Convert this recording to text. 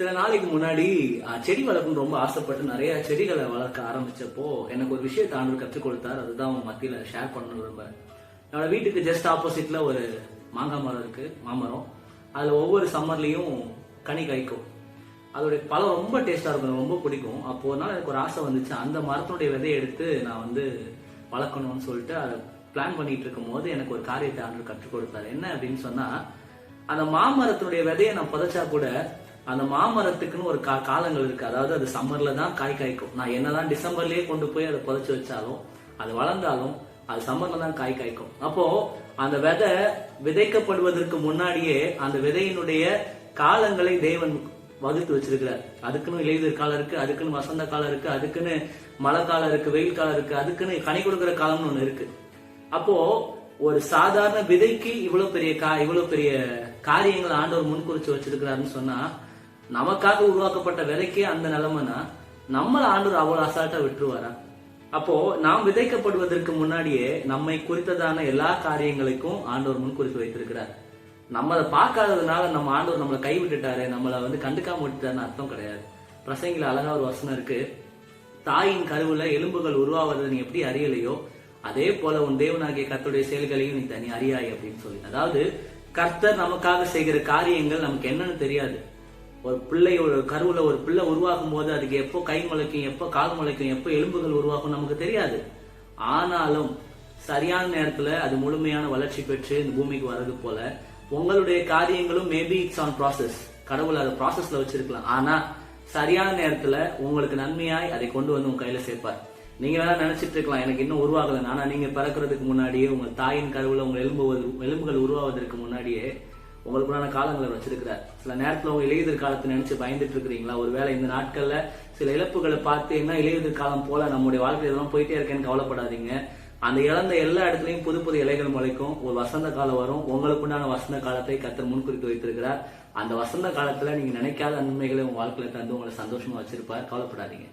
சில நாளைக்கு முன்னாடி செடி வளர்க்கணும்னு ரொம்ப ஆசைப்பட்டு நிறைய செடிகளை வளர்க்க ஆரம்பிச்சப்போ எனக்கு ஒரு விஷயத்தை ஆண்டு கற்றுக் கொடுத்தார். அதுதான் உங்க மத்தியில ஷேர் பண்ணணும் விரும்புறேன். என்னோட வீட்டுக்கு ஜஸ்ட் ஆப்போசிட்ல ஒரு மாங்காய் மரம் இருக்கு மாமரம். அதுல ஒவ்வொரு சம்மர்லயும் கனி காய்க்கும். அதோடைய பழம் ரொம்ப டேஸ்டா இருக்கும் எனக்கு ரொம்ப பிடிக்கும். அப்போ ஒரு நாள் எனக்கு ஒரு ஆசை வந்துச்சு. அந்த மரத்தினுடைய விதையை எடுத்து நான் வந்து வளர்க்கணும்னு சொல்லிட்டு அதை பிளான் பண்ணிட்டு இருக்கும் போது எனக்கு ஒரு காரியத்தை ஆண்டு கற்றுக் கொடுத்தாரு. என்ன அப்படின்னு சொன்னா அந்த மாமரத்தினுடைய விதையை நான் புதைச்சா கூட அந்த மாமரத்துக்குன்னு ஒரு கா காலங்கள் இருக்கு. அதாவது அது சம்மர்ல தான் காய் காய்க்கும். நான் என்னதான் டிசம்பர்லயே கொண்டு போய் அதை புதைச்சு வச்சாலும் அது வளர்ந்தாலும் அது சம்மர்ல தான் காய் காய்க்கும். அப்போ அந்த விதை விதைக்கப்படுவதற்கு முன்னாடியே அந்த விதையினுடைய காலங்களை தேவன் வகுத்து வச்சிருக்கிறார். அதுக்குன்னு இலையுதிர் காலம் இருக்கு அதுக்குன்னு வசந்த காலம் இருக்கு அதுக்குன்னு மழை காலம் இருக்கு வெயில் காலம் இருக்கு அதுக்குன்னு கனி கொடுக்குற காலம்னு ஒண்ணு இருக்கு. அப்போ ஒரு சாதாரண விதைக்கு இவ்வளவு பெரிய கா இவ்வளவு பெரிய காரியங்கள் ஆண்டவர் முன்குறிச்சு வச்சிருக்கிறாருன்னு சொன்னா நமக்காக உருவாக்கப்பட்ட விதைக்கே அந்த நிலைமைனா நம்மள ஆண்டவர் அவ்வளவு அசால்ட்டா விட்டுருவாரா? அப்போ நாம் விதைக்கப்படுவதற்கு முன்னாடியே நம்மை குறித்ததான எல்லா காரியங்களுக்கும் ஆண்டவர் முன்குறித்து வைத்திருக்கிறார். நம்ம அதை பார்க்காததுனால நம்ம ஆண்டவர் நம்மளை கைவிட்டுட்டாரு நம்மளை வந்து கண்டுக்காம விட்டுட்டாருன்னு அர்த்தம் கிடையாது. பிரசங்கில அழகா ஒரு வசனம் இருக்கு. தாயின் கருவுல எலும்புகள் உருவாவதை நீ எப்படி அறியலையோ அதே போல உன் தேவனாகிய கர்த்தருடைய செயல்களையும் நீ தனி அறியாய் அப்படின்னு சொல்லி. அதாவது கர்த்தர் நமக்காக செய்கிற காரியங்கள் நமக்கு என்னன்னு தெரியாது. ஒரு பிள்ளை ஒரு கருவுல ஒரு பிள்ளை உருவாகும் போது அதுக்கு எப்போ கை முளைக்கும் எப்போ கால் முளைக்கும் எப்போ எலும்புகள் உருவாகும் நமக்கு தெரியாது. ஆனாலும் சரியான நேரத்துல அது முழுமையான வளர்ச்சி பெற்று இந்த பூமிக்கு வர்றது போல உங்களுடைய காரியங்களும் மேபி இட்ஸ் ஆன் ப்ராசஸ் கடவுள் அதை ப்ராசஸ்ல வச்சிருக்கலாம். ஆனா சரியான நேரத்துல உங்களுக்கு நன்மையாய் அதை கொண்டு வந்து உங்க கையில சேர்ப்பார். நீங்க வேணா நினைச்சிட்டு இருக்கலாம் எனக்கு இன்னும் உருவாகல. ஆனா நீங்க பிறக்கிறதுக்கு முன்னாடியே உங்க தாயின் கருவுல உங்க எலும்பு எலும்புகள் உருவாவதற்கு முன்னாடியே உங்களுக்குள்ளான காலங்களை வச்சிருக்கிறார். சில நேரத்தில் உங்க இலையுதிர் காலத்தை நினைச்சு பயந்துட்டு இருக்கிறீங்களா? ஒருவேளை இந்த நாட்கள்ல சில இழப்புகளை பார்த்து என்ன இலையுதிர் காலம் போல நம்முடைய வாழ்க்கையில எல்லாம் போயிட்டே இருக்கேன்னு கவலைப்படாதீங்க. அந்த இழந்த எல்லா இடத்துலையும் புது புது இலைகள் முளைக்கும். ஒரு வசந்த காலம் வரும். உங்களுக்குண்டான வசந்த காலத்தை கத்தர் முன்குறித்து வைத்திருக்கிறார். அந்த வசந்த காலத்துல நீங்க நினைக்காத நன்மைகளை உங்க வாழ்க்கையில தந்து உங்களை சந்தோஷமா வச்சிருப்பார். கவலைப்படாதீங்க.